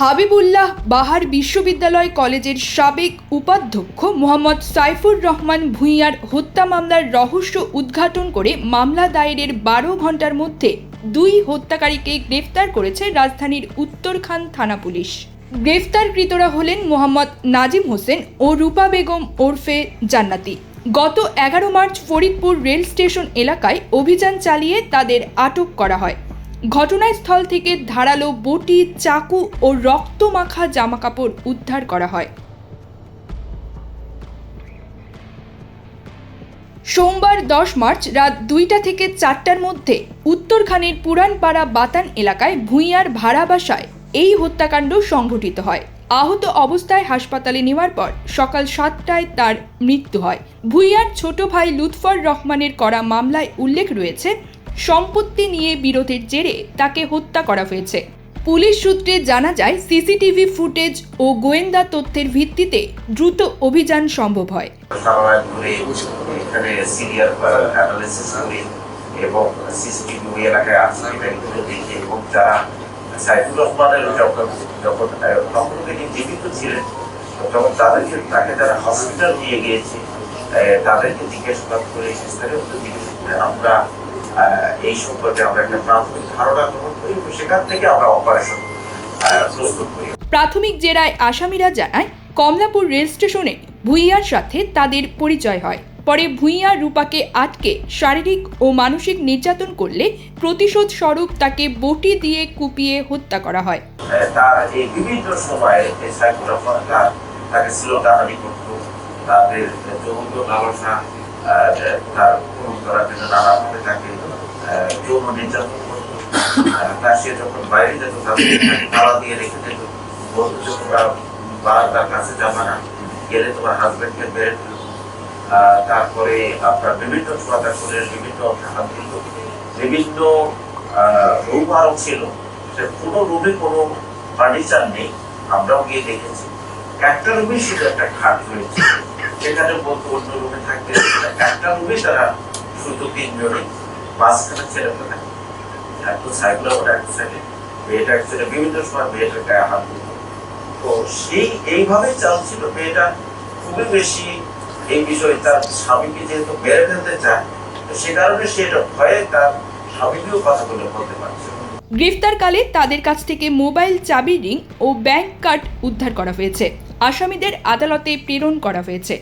হাবিবুল্লাহ বাহার বিশ্ববিদ্যালয় কলেজের সাবেক উপাধ্যক্ষ মোহাম্মদ সাইফুর রহমান ভূঁইয়ার হত্যা মামলার রহস্য উদ্ঘাটন করে মামলা দায়েরের বারো ঘণ্টার মধ্যে দুই হত্যাকারীকে গ্রেফতার করেছে রাজধানীর উত্তরখান থানা পুলিশ। গ্রেফতারকৃতরা হলেন মোহাম্মদ নাজিম হোসেন ও রূপা বেগম ওরফে জান্নাতি। গত এগারো মার্চ ফরিদপুর রেল স্টেশন এলাকায় অভিযান চালিয়ে তাদের আটক করা হয়। ঘটনাস্থল থেকে ধারালো বটি, চাকু ও রক্তমাখা জামাকাপড় উদ্ধার করা হয়। সোমবার দশ মার্চ রাত দুইটা থেকে চারটার মধ্যে উত্তরখানের পুরানপাড়া বাতান এলাকায় ভূঁইয়ার ভাড়া বাসায় এই হত্যাকাণ্ড সংঘটিত হয়। আহত অবস্থায় হাসপাতালে নেওয়ার পর সকাল সাতটায় তার মৃত্যু হয়। ভূঁইয়ার ছোট ভাই লুৎফর রহমানের করা মামলায় উল্লেখ রয়েছে, সম্পত্তি নিয়ে বিরোধের জেরে তাকে হত্যা করা হয়েছে। পুলিশ সূত্রে জানা যায়, সিসিটিভি ফুটেজ ও গোয়েন্দা তথ্যের ভিত্তিতে দ্রুত অভিযান সম্ভব হয়। এবং সিসিটিভি এলাকায় আছে এবং যারা রহমানের যখন যখন তখন তিনি জীবিত ছিলেন। তখন তাদেরকে তাকে যারা হসপিটাল নিয়ে গিয়েছে তাদেরকে জিজ্ঞাসাবাদ করে করে আমরা এই সম্পর্কে আমরা একটা প্রাথমিক ধারণা গ্রহণ করি সেখান থেকে আমরা অপারেশন প্রস্তুত করি। প্রাথমিক জেরায় আসামিরা জানায়, কমলাপুর রেল স্টেশনে ভূঁইয়ার সাথে তাদের পরিচয় হয়। পরে ভূঁইয়া রূপাকে আটকে শারীরিক ও মানসিক নির্যাতন করলে প্রতিশোধ স্বরূপ তাকে বটি দিয়ে কুপিয়ে হত্যা করা হয়। তার বাইরে যেত তাদের তালা দিয়ে রেখে যেত বলতো যে তোমরা বারান্দার কাছে যাবা না। গেলে তোমার হাজবেন্ডকে বেড়ে তারপরে আপনার বিভিন্ন ছোড়াটা বিভিন্ন হাত দিল বিভিন্ন আরও ছিল। সে কোনো রুমে কোনো ফার্নিচার নেই। আমরাও গিয়ে দেখেছি। একটা রুমে শুধু একটা খাট রয়েছে। সেখানে বলতো অন্য রুমে থাকতে একটা রুমে তারা শুধু তিনজনে মাঝখানে ছেলেটা থাকে। একটু সাইকেল একটা সাইডে মেয়েটা এক সাইডে বিভিন্ন সময় মেয়েটার গায়ে হাত দিত। তো সেই এইভাবে চলছিল। মেয়েটা খুবই বেশি এই বিষয়ে তার স্বামীকে যেহেতু মেরে ফেলতে চায় সে কারণে সে ভয়ে তার স্বামীকেও কথাগুলো বলতে পারছে গ্রেফতারকালে তাদের কাছ থেকে মোবাইল চাবি, রিং ও ব্যাংক কার্ড উদ্ধার করা হয়েছে। আসামিদের আদালতে প্রেরণ করা হয়েছে।